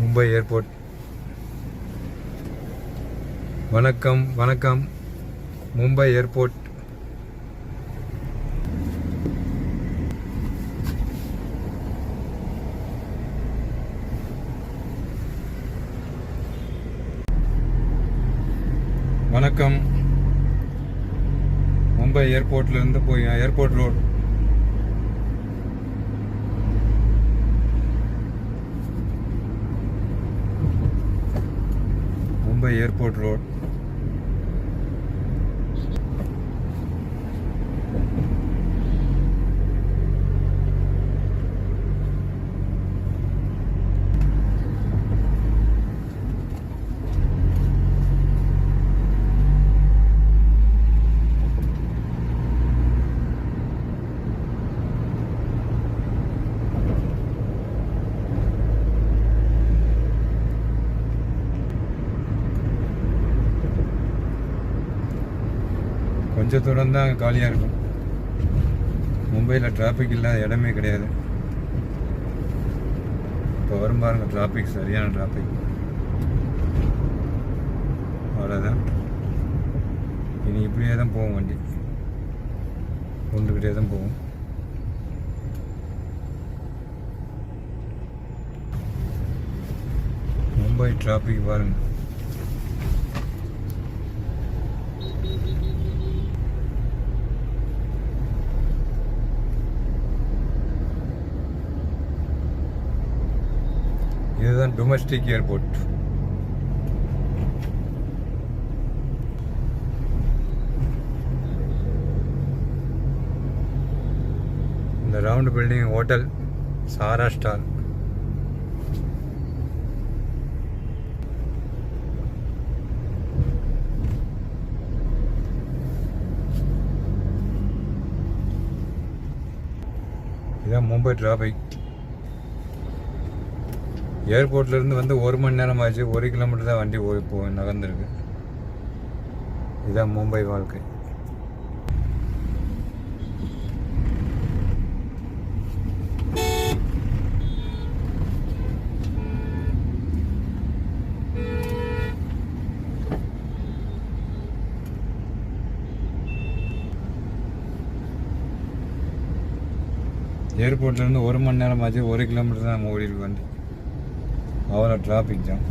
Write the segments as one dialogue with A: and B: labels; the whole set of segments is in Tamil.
A: மும்பை ஏர்போர்ட். வணக்கம் வணக்கம். மும்பை ஏர்போர்ட். வணக்கம். மும்பை ஏர்போர்ட்லேருந்து போய் airport road Mumbai airport road கொஞ்சம் தூரம் தான் காலியாக இருக்கும். மும்பையில் டிராஃபிக் இல்லாத இடமே கிடையாது. இப்போ வரும் பாருங்கள் டிராஃபிக் சரியான டிராஃபிக் அவ்வளோதான் இனி இப்படியே தான் போகும் வண்டி. கொண்டுக்கிட்டே தான் போகும் மும்பை டிராஃபிக் பாருங்கள் இதுதான் டொமஸ்டிக் ஏர்போர்ட் இந்த round building hotel Sahara star இதான் மும்பை டிராஃபிக் ஏர்போர்ட்லேருந்து வந்து ஒரு மணி நேரம் ஆச்சு. ஒரு கிலோமீட்டர் தான் வண்டி போய் போ நகர்ந்துருக்கு. இதுதான் மும்பை வாழ்க்கை. ஏர்போர்ட்லேருந்து ஒரு மணி நேரம் ஆச்சு. ஒரு கிலோமீட்டர் தான் நம்ம ஓடிருக்கு வண்டி. அவ்வளோ டிராஃபிக் ஜாம்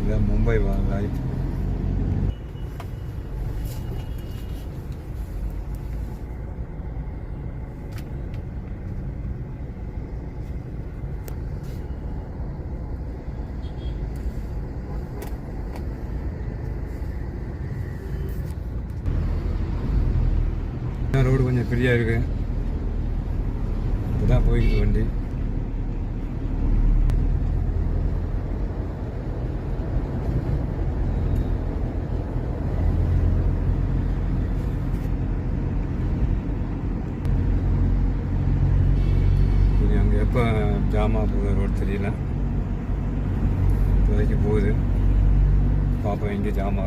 A: இதான் மும்பை லைஃப் ரோடு கொஞ்சம் ஃப்ரீயாக இருக்கு. இப்போதான் போய்கிட்டு வண்டி இனி அங்கே எப்போ ஜாமா போகுது ரோடு தெரியல. இப்போதைக்கு போகுது. பார்ப்போம் எங்கே ஜாம்